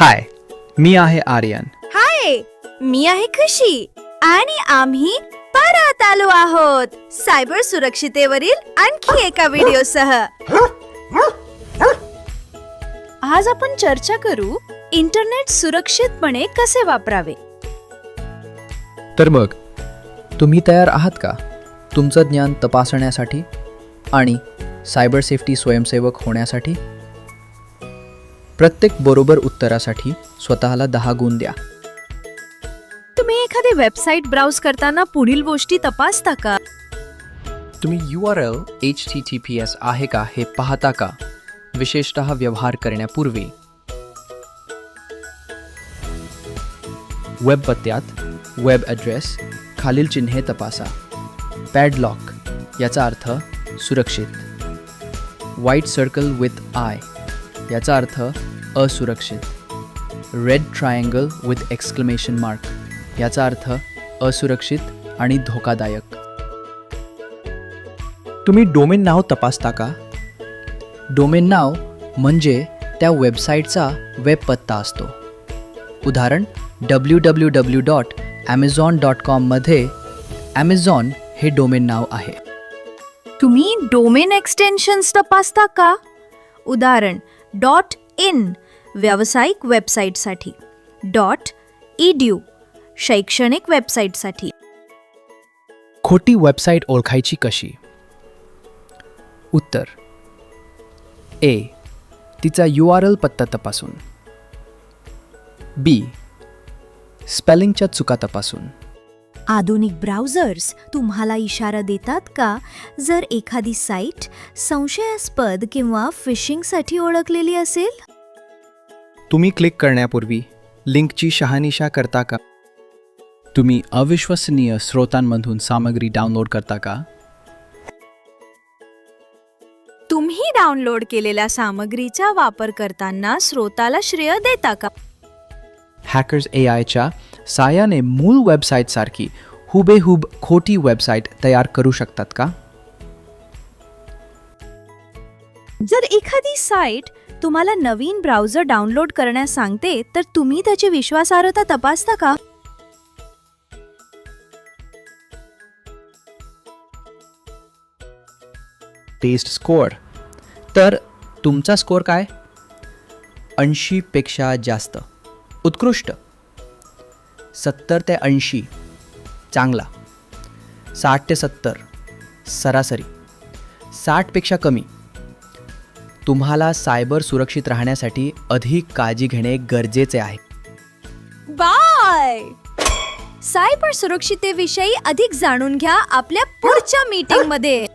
हाय मी आहे आर्यन. हाय मी आहे खुशी आणि आम्ही परत आलो आहोत सायबर सुरक्षितेवरील आणखी एका व्हिडिओसह. आज आपण चर्चा करू इंटरनेट सुरक्षितपणे कसे वापरावे? तर मग तुम्ही तयार आहात का? तुमचं ज्ञान तपासण्यासाठी आणि सायबर सेफ्टी स्वयंसेवक होण्यासाठी? प्रत्येक बरोबर उत्तरासाठी स्वतःला दहा गुण द्या. तुम्ही एखादी वेबसाईट ब्राउज करताना पुढील गोष्टी तपासता का? तुम्ही U R L H T T P S आहे का हे पाहता का? विशेषत व्यवहार करण्यापूर्वी. वेब पत्त्यात वेब ॲड्रेस खालील चिन्हे तपासा. पॅडलॉक याचा अर्थ सुरक्षित. व्हाईट सर्कल विथ आय याचा अर्थ असुरक्षित. Red triangle with exclamation mark याचा अर्थ असुरक्षित आणि धोकादायक. तुम्ही डोमेन नाव तपासता का? डोमेन नाव म्हणजे त्या वेबसाईटचा वेब पत्ता असतो. उदाहरण W W W dot Amazon dot कॉममध्ये Amazon हे डोमेन नाव आहे. तुम्ही डोमेन एक्सटेन्शन्स तपासता का? उदाहरण डॉट इन व्यावसायिक वेबसाईटसाठी. डॉट ईड्यू शैक्षणिक वेबसाईटसाठी. खोटी वेबसाईट ओळखायची कशी? उत्तर. ए. तिचा यू आर एल पत्ता तपासून. बी. स्पेलिंगच्या चुका तपासून. आधुनिक ब्राउझर्स तुम्हाला इशारा देतात का? जर एखादी साईट संशयास्पद किंवा फिशिंगसाठी ओळखलेली असेल? तुम्ही क्लिक करण्यापूर्वी लिंकची शहानिशा करता का? तुम्ही अविश्वसनीय स्रोतांमधून सामग्री डाउनलोड करता का? तुम्ही डाउनलोड केलेल्या सामग्रीचा वापर करताना स्रोताला श्रेय देता का? हॅकर्स ए आयच्या साहाय्याने मूळ वेबसाईटसारखी हुबेहूब खोटी वेबसाईट तयार करू शकतात का? जर एखादी साईट तुम्हाला नवीन ब्राउझर डाउनलोड करण्यास सांगते तर तुम्ही त्याची विश्वासार्हता तपासता का? टेस्ट स्कोअर तर तुमचा स्कोअर काय? ऐंशीपेक्षा जास्त. उत्कृष्ट. सत्तर ते ऐंशी चांगला. साठ ते सत्तर सरासरी. साठपेक्षा कमी. तुम्हाला सायबर सुरक्षित राहण्यासाठी अधिक काळजी घेणे गरजेचे आहे. बाय! सायबर सुरक्षितेविषयी अधिक जाणून घ्या आपल्या पुढच्या मीटिंगमध्ये.